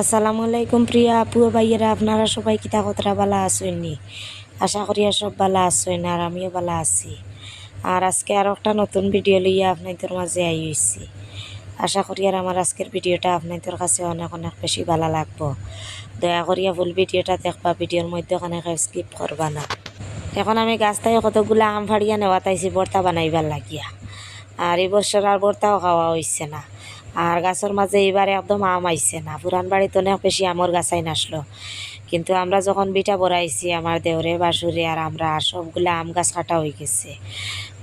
আসসালামু আলাইকুম প্রিয়া আপু ভাইয়েরা, আপনারা সবাই কিতা কতরা বালা আসইনি আশা করি সব বালা আসইন আর আমিও বালা আছি। আর আজকে আর একটা নতুন ভিডিও লইয়া আপনাদের মাঝে আই হইছি। আশা করি আর আমার আজকের ভিডিওটা আপনাদের কাছে অনেক অনেক বেশি ভালো লাগবো। দয়া করিয়া ফুল ভিডিওটা দেখবা, ভিডিওর মধ্যে ওখানে স্কিপ করবা না। এখন আমি গাছটায় কতগুলা আম ফাড়িয়া নেওয়া তাইছি বর্তা বানাইবার লাগিয়া। আর এই বছর আর বর্তাও খাওয়া হইছে না। আর গাছের মাঝে এবার একদম আম আইছে না। পুরান বাড়িতে অনেক বেশি আমর গাছাই নাসলো কিন্তু আমরা যখন বিটা বড়াইছি, আমার দেওরে বাসুরে আর আমরা সবগুলা আম গাছ কাটা হয়ে গেছে।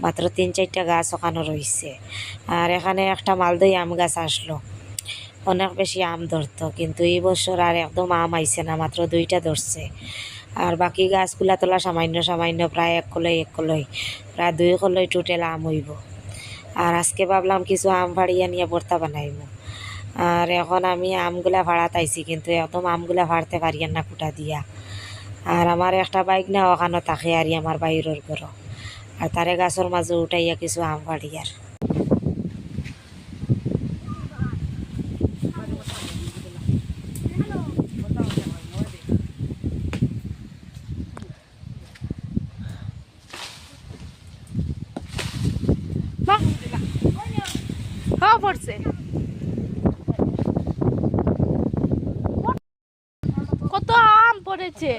মাত্র তিন চারটা গাছ ওখানে রয়েছে আর এখানে একটা মালদই আম গাছ আসলো। অনেক বেশি আম ধরতো, কিন্তু এই বছর আর একদম আম আইছে না, মাত্র দুইটা ধরছে। আর বাকি গাছগুলা তোলা সামান্য সামান্য প্রায় এক কলই এক কলই, প্রায় দুই কলই টোটাল আম হইব। আর আজকে ভাবলাম কিছু আম ভাড়িয়া নিয়ে ভর্তা বানাইব। আর এখন আমি আমগুলা ভাড়াত আইছি, কিন্তু একদম আমগুলা ভাড়তে পারি না কুটা দিয়া। আর আমার একটা বাইক না ওখানে থাকে আর আমার বাইরের ঘর আর তারে গাছের মাঝে উঠাইয়া কিছু আম ফাড়িয়ার বাহ হ্যাঁ পড়ছে কত আম পড়েছে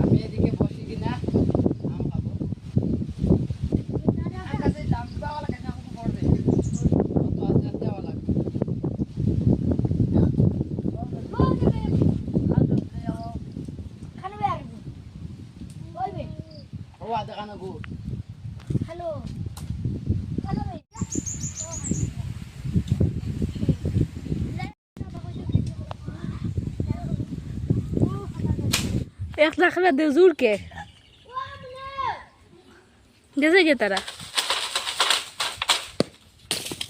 আমি এদিকে বসি কিনা আম খাব আমার কাছে দাম দেওয়া লাগে না আমাকে পড়বে কত আছে দেওয়া লাগবে ও আধা খানা গুড় এক লাখ দে জোরকে গেছে গে তারা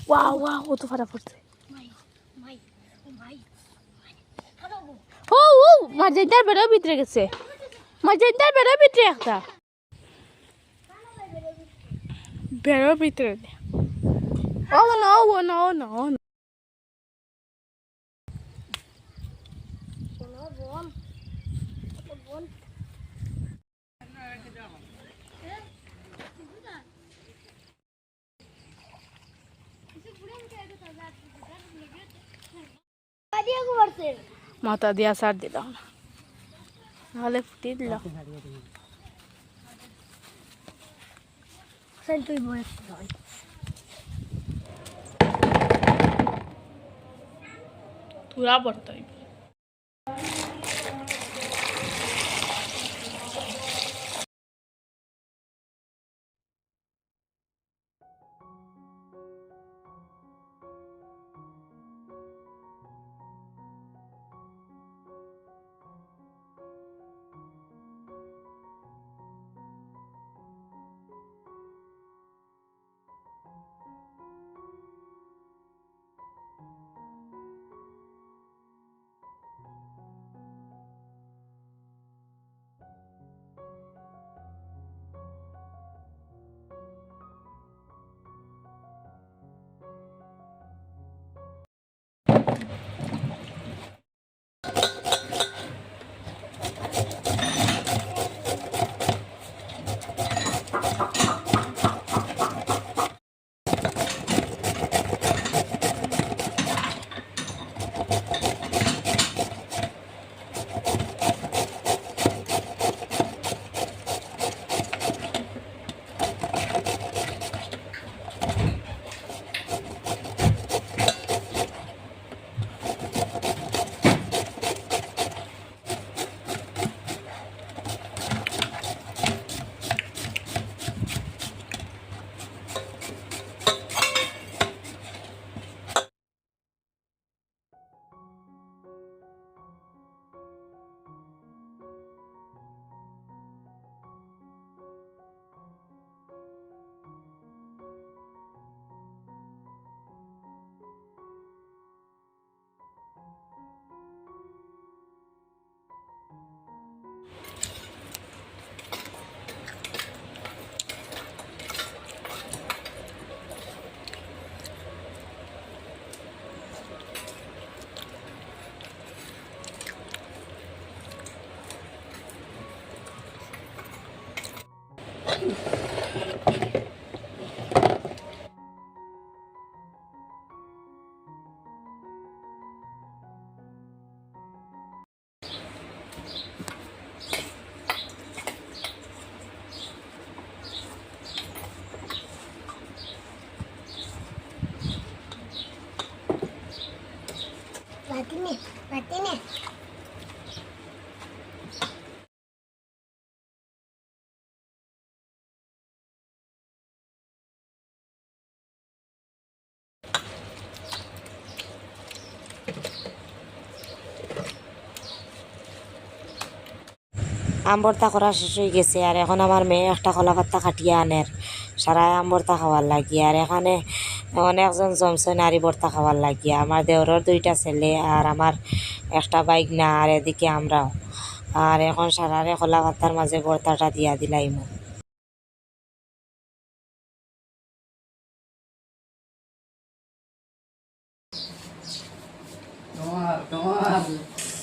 ওয়াও ওয়াও কত ফাটা পড়ছে ও ও মার্জেন্টার বেরো ভিতরে গেছে মার্জেন্টার বেরো ভিতরে একটা বেরো ভিতরে ও না ও না ও না ও না মাথা দিয়া সার দিলাম। নাহলে ফুটিয়ে দিলাম। তুরা পড়তে Martínez, আম্বরতা করা শেষ হয়ে গেছে, আর এখন আমার মেয়ে একটা কলা পাত্তা কাটিয়ে আনের সারা আম্বরতা খাওয়ার লাগিয়ে আর এখানে অনেকজন জমছে নারী ভর্তা খাওয়ার লাগিয়ে আমার দেওরের দুইটা ছেলে, আর আমার একটা বাইক না আর এদিকে আমরাও। আর এখন সারারে কলা পাত্তার মাঝে ভর্তাটা দিয়া দিলাইম। তোমার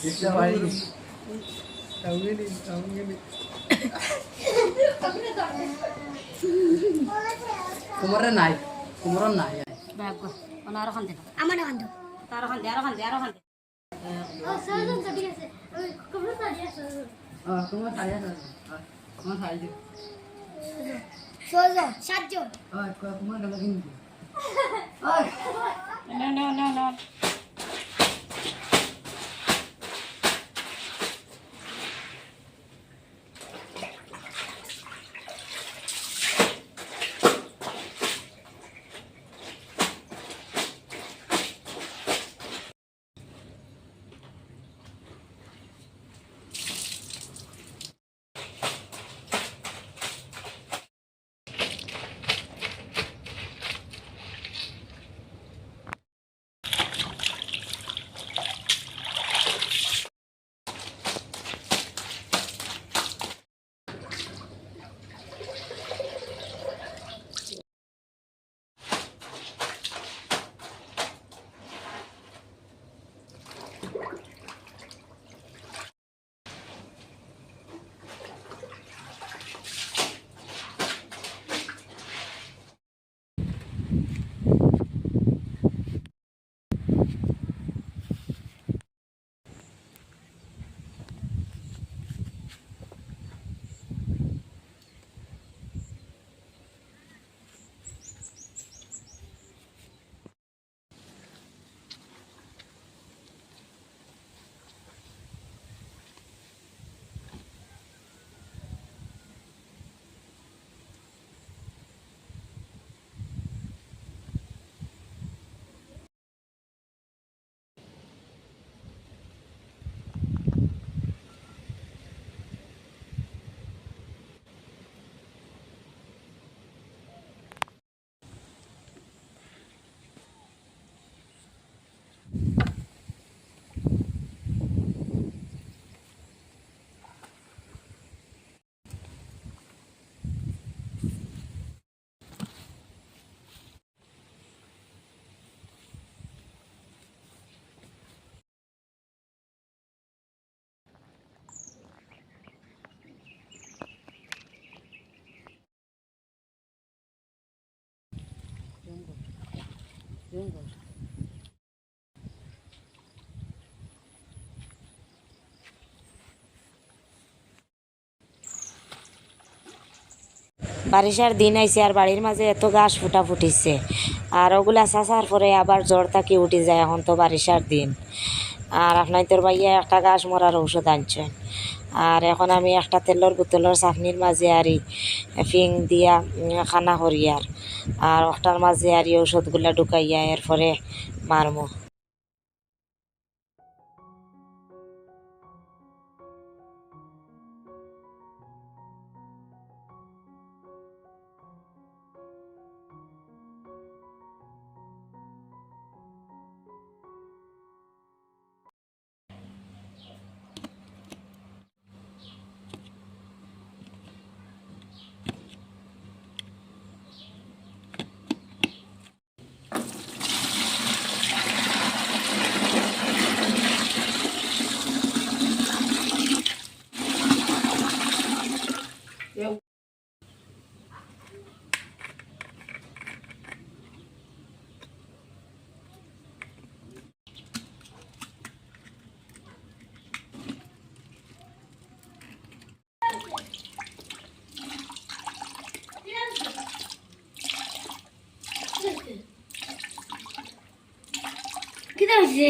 একটা বাড়ি কাউগিনি কাউগিনি তোমার নাই তোমার নাই আমার কান্দ আহ, তোমার সাড়ে আছে তোমার সাড়ে আছে ছজন সাতজন বারিশার দিন আইছে আর বাড়ির মাঝে এত গাছ ফুটা ফুটিছে। আর ওগুলা চাষার পরে আবার জ্বর থাকি উঠে যায় এখন তো বারিশার দিন। আর আপনার তোর ভাইয়া একটা গাছ মরার ঔষধ আনছেন আর এখন আমি একটা তেলের বোতলের চাটনির মাঝে আরি ফিং দিয়া খানা করিয়ার আর। একটার মাঝে আরি ঔষধগুলা ঢুকাইয়া এরপরে মারমো। খিদে হয়েছে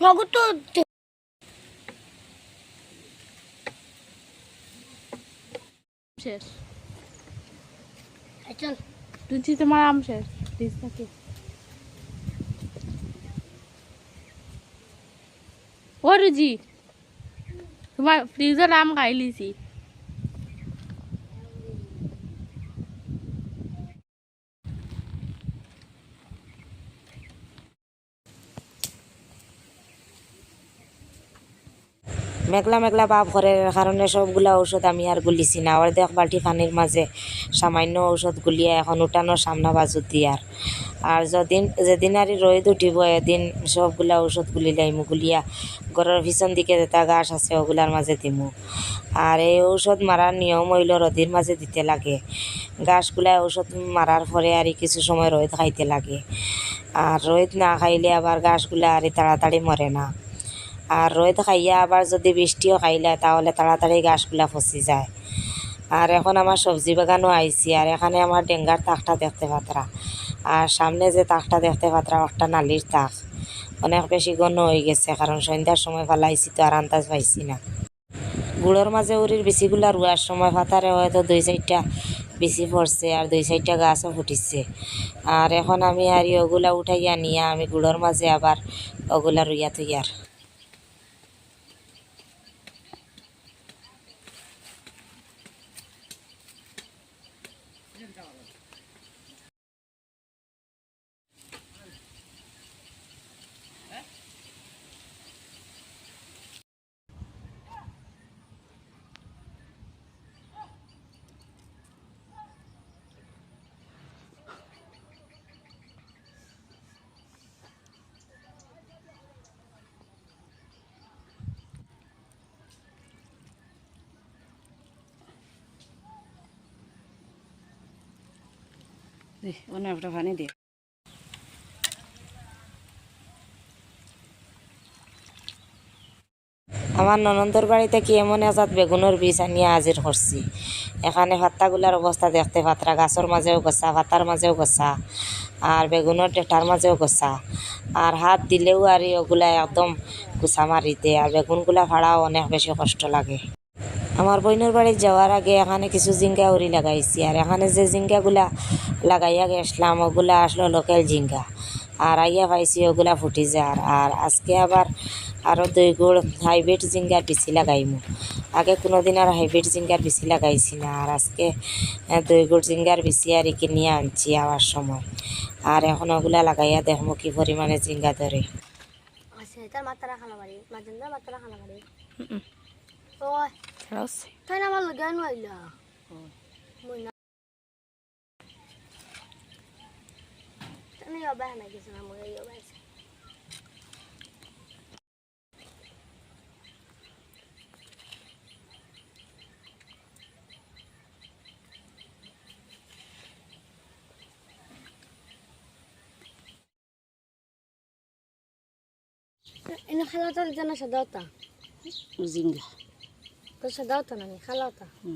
Logo tudo. শেষ। চল তুই তোমার আম শেষ। ফ্রিজ থাকে ও রুজি তোমার ফ্রিজের আম খাই লিছি মেঘলা মেঘলা ভাব করে কারণে সবগুলা ঔষধ আমি আর গুলিছি না। অর্ধেক বালতি পানির মাঝে সামান্য ঔষধ গুলিয়া এখন উঠানোর সামনা বাজু দিয়ার আর যদিন, যেদিন আর রোদ উঠিব, এদিন সবগুলা ঔষধ গুলি লাইমু গুলিয়া ঘরের পিছন দিকে যেটা গাছ আছে ওগুলার মাঝে দিমু। আর এই ঔষধ মারার নিয়ম হইল রদির মাঝে দিতে লাগে। গাছগুলায় ঔষধ মারার পরে আর কিছু সময় রোদ খাইতে লাগে। আর রোদ না খাইলে আবার গাছগুলা আর তাড়াতাড়ি মরে না। আর রোদ খাইয়া আবার যদি বৃষ্টিও খাইলে তাহলে তাড়াতাড়ি গাছগুলা ফসি যায়। আর এখন আমার সবজি বাগানও আইছি, আর এখানে আমার ডেঙ্গার তাকটা দেখতে পাত্রা। আর সামনে যে তাকটা দেখতে পাত্রা একটা নালির তাক। অনেক বেশি ঘন হয়ে গেছে, কারণ সন্ধ্যার সময় ফেলাইছি তো আর আন্দাজ পাইছি না। গুড়োর মাঝে উড়ির বিচিগুলা রুয়ার সময় ফাতারে হয়তো দুই চারটা বিচি পড়ছে, আর দুই চারটা গাছও ফুটিছে। আর এখন আমি আর ওগুলা উঠাইয়া নিয়া আমি গুড়োর মাঝে আবার ওগুলা রুইয়া থইয়ার অন্য একটা পানি দে। আমার ননন্দর বাড়িতে কি এমন এজাত বেগুনের বীজ আনিয়া হাজির করছি? এখানে ভাত্তাগুলার অবস্থা দেখতে পাত্রা গাছের মাঝেও গছা, ভাতার মাঝেও গছা, আর বেগুনের ডেটার মাঝেও গছা, আর হাত দিলেও আর ওগুলা একদম গুছা মারি দেয় আর বেগুনগুলা ভাড়াও অনেক বেশি কষ্ট লাগে। আমার বোনের বাড়ি যাওয়ার আগে এখানে কিছু জিঙ্গা উড়ি লাগাইছি। আর এখানে যে জিঙ্গাগুলা লাগাইয়া গেছিলাম ওগুলা আসলো লোকাল জিঙ্গা। আর আইয়া পাইছি ওগুলা ফুটি যার আর আজকে আবার আরও দুই গুড় হাইব্রিড জিঙ্গার বিচি লাগাইমু। আগে কোনো দিন আর হাইব্রিড জিঙ্গার বিচি লাগাইছি না। আর আজকে দুই গুড় জিঙ্গার বিচি আর কিনিয়ে আনছি আবার সময়। আর এখন ওগুলা লাগাইয়া দেখব কি পরিমাণে জিঙ্গা ধরে। আচ্ছা মাত্রা খানা বাড়ি মাত্রা খানা বাড়ি। ও ছাড়াচ্ছে তাই না আমার লগে নইলা মই না তুমি অবাহ না কিছু না মই অবাহ এনে খালাটা জানা সাদাওতা জিঙ্গা তো সাদাওতা না নি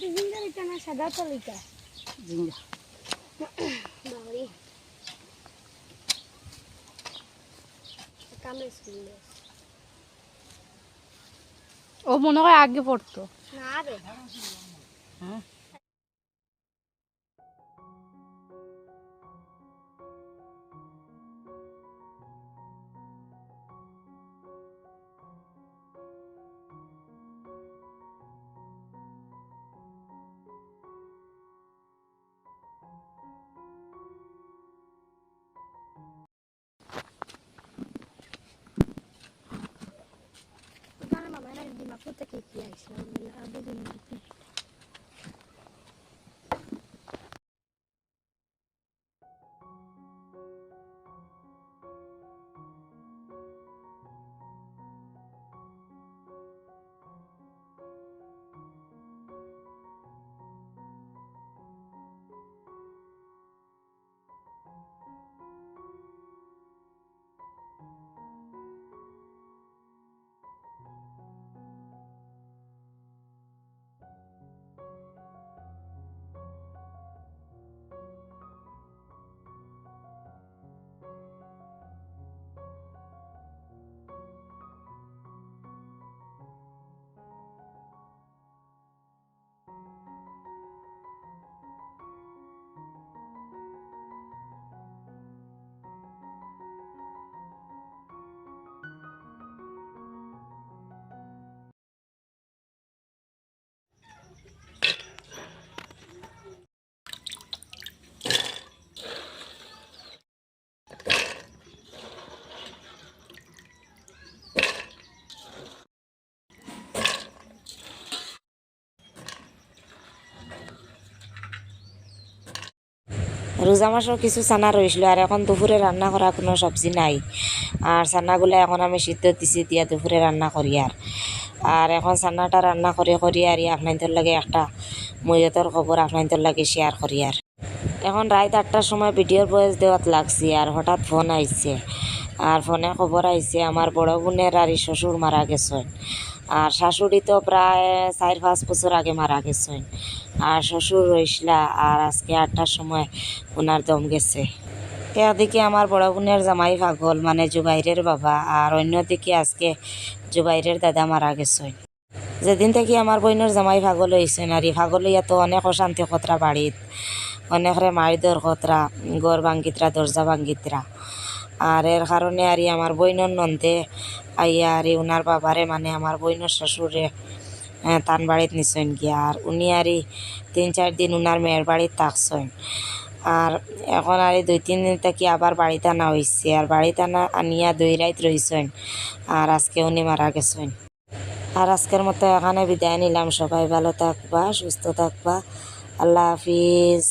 খালাওতা হুম আমার আন্টি জিন্দা লিখা না জিঙ্গা বাবারি কামড়ে স্কুল ও মনে হয় আগে পড়তো। না রে। হ্যাঁ। বাপু থেকে কি আইসা আবু দিন রোজা মাসেও কিছু চানা রয়েছিল আর এখন দুপুরে রান্না করা কোনো সবজি নাই। আর চানাগুলো এখন আমি সিদ্ধ দিছি, দিয়া দুপুরে রান্না করি আর আর এখন চানাটা রান্না করে করি আর আপনাদের লাগে একটা মৈয়তর খবর আপনাদের লাগে শেয়ার করি আর এখন রাত আটটার সময় ভিডিওর বয়স দেওয়াত লাগছি আর হঠাৎ ফোন আইছে আর ফোনে খবর আইছে আমার বড় বোনের আর শ্বশুর মারা গেছেন। আর শাশুড়ি তো প্রায় চার, পাঁচ বছর আগে মারা গেছেন। আর শ্বশুর রইসলা আর আজকে আটটার সময় ওনার দম গেছে। একদিকে আমার বড় বোনের জামাই পাগল মানে জুবাইরের বাবা, আর অন্যদিকে আজকে জুবাইরের দাদা মারা গেছেন। যেদিন থেকে আমার বোনের জামাই পাগল হয়েছেন আর এই পাগল তো অনেক অশান্তি খতরা বাড়িত, অনেকরে মারিদর খতরা, গড় ভাঙ্গিতরা দরজা ভাঙ্গিতরা আর এর কারণে আর আমার বইনর নন্দে আইয়া আর ওনার বাবারে মানে আমার বইনর শ্বশুরে আহ, তান বাড়িত নিছেন গিয়া। আর উনি আর তিন চার দিন উনার মেয়ের বাড়িত থাকছেন। আর এখন আর দুই তিন দিন থেকে আবার বাড়িতে আনা হয়েছে আর বাড়িতে আনা আনিয়া দুই রাত রয়েছেন আর আজকে উনি মারা গেছেন। আর আজকের মতো এখানে বিদায় নিলাম। সবাই ভালো থাকবা সুস্থ থাকবা। আল্লাহ হাফিজ।